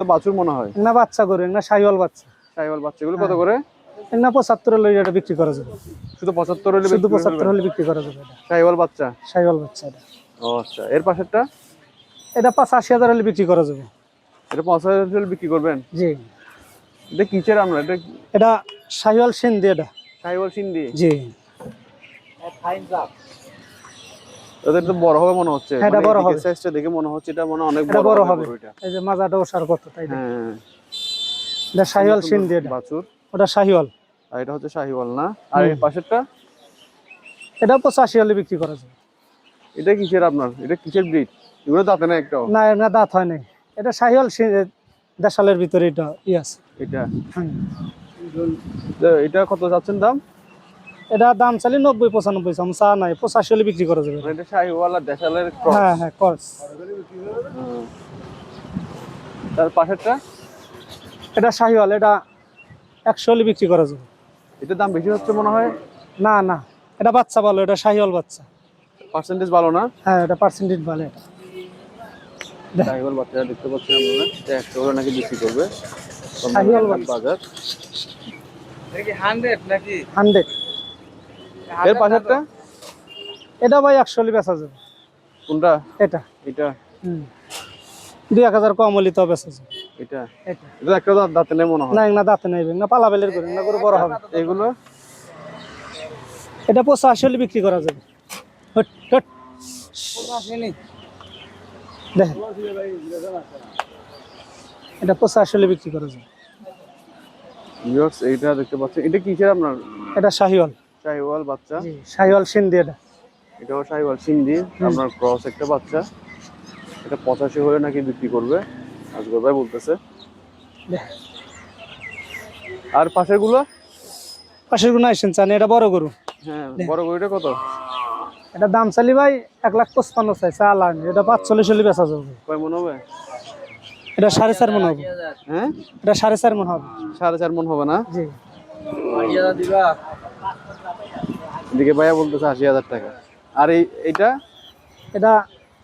তো বাছুর মনে হয়? না বাচ্চা গরু না সাইওয়াল বাচ্চা। সাইওয়াল বাচ্চাগুলো কত করে? না পঁচাত্তর হলে এটা বিক্রি করা যাবে। শুধু পঁচাত্তর হলে শুধু পঁচাত্তর হলে বিক্রি করা যাবে সাইওয়াল বাচ্চা? সাইওয়াল বাচ্চা এটা। ও আচ্ছা। এর পাশেরটা? এটা পাঁচ আশি হাজার হলে বিক্রি করা যাবে। এটা পঞ্চাশ হাজার হলে বিক্রি করবেন? জি। এটা কিসের আমরা? এটা এটা সাইওয়াল সিন্ধি এটা। সাইওয়াল সিন্ধি? জি। ওদের তো বড় হবে মনে হচ্ছে। হ্যাঁ, এটা বড় হবে। সাইজটা দেখে মনে হচ্ছে এটা মনে অনেক এটা বড় হবে এই যে মাজাটা ওসার কত তাই না? হ্যাঁ এটা সাইওয়াল সিন্ধি এটা। বাছুর। ওটা সাইওয়াল আর এটা হচ্ছে শাহিওয়াল না? আর এর পাশেরটা? এটা পঁচাশি হলে বিক্রি করা যাবে এটা কিসের আপনার? এটা কিসের ব্রিড? এগুলো দাঁতে না একটাও। না না দাঁত হয় নাই। এটা দেশালের ভিতরে এটা ই আছে। এটা? হুম। এটা কত যাচ্ছেন দাম? এটা দাম চালি নব্বই পঁচানব্বই চাম চা নাই পঁচাশি হলে বিক্রি করা যাবে। মানে ক্রস হ্যাঁ হ্যাঁ কস তার পাশেরটা? এটা শাহিওয়াল এটা একশো হলে বিক্রি করা যাবে। এটার দাম বেশি হচ্ছে মনে হয়? না না এটা বাচ্চা ভালো এটা শাহিওয়াল বাচ্চা। পার্সেন্টেজ ভালো না? হ্যাঁ এটা পার্সেন্টেজ ভালো এটা। শাহিওয়াল বাচ্চারা দেখতে একশো করে নাকি বিক্রি করবে। শাহিওয়াল হান্ড্রেড। এর পাশেরটা? এটা ভাই একশো হলে বেচা যাবে। কোনটা? এটা। এটা? হুম। দুই এক হাজার কম হলে তো বেচা যাবে। এটা? এটা। এটা একটা দাঁত- দাঁতে নেই মনে হয়। না না দাঁতে নেবে না পালা বেলের করে না করে বড় হবে। এগুলো? এটা পঁচাশি হলে বিক্রি করা যাবে। Hot, hot. দেখেন। এটা পঁচাশি হলে বিক্রি করা যাবে। এইটা দেখতে পাচ্ছেন। এটা কিসের আপনার? এটা শাহিওয়াল। শাহিওয়াল বাচ্চা। জি শাহিওয়াল সিন্ধি এটা। এটাও শাহিওয়াল সিন্ধি আপনার ক্রস একটা বাচ্চা। এটা পঁচাশি হলে নাকি বিক্রি করবে আজগর ভাই বলতেছে। আর পাশেরগুলো? পাশের গুণ আইসেন চান এটা বড় গরু। হ্যাঁ বড় গরুটা কত? এটা দাম চালি ভাই এক লাখ পঁচপান্ন চাই চাল আনি। এটা পাঁচচল্লিশ হলে বেচা যাবে। কয় মন হবে? এটা সাড়ে চার মন হবে। হ্যাঁ? এটা সাড়ে চার মন হবে। সাড়ে চার মন হবে না? জি। এদিকে ভাইয়া বলতেছে আশি হাজার টাকা। আর এই এইটা? এটা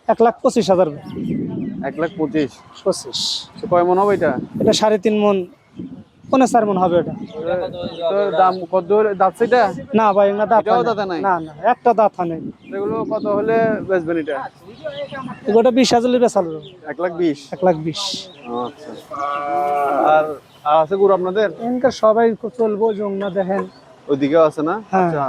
এক লাখ পঁচিশ হাজার। এক লাখ পঁচিশ। পঁচিশ। কয় মন হবে এটা? এটা সাড়ে তিন মন পনেরো চার মন হবে এটা। দাম কত দাঁত সেটা? না ভাই না দাঁত নাই? না না একটা দাঁত নাই। এগুলো কত হলে বেচবেন এটা? এগুলোটা বিশ হাজার বেচাল এক লাখ বিশ? এক লাখ বিশ। আচ্ছা। আর আছে গরু আপনাদের? সবাই চলবো যমুনা দেখেন। ওইদিকেও আছে না? হ্যাঁ। আচ্ছা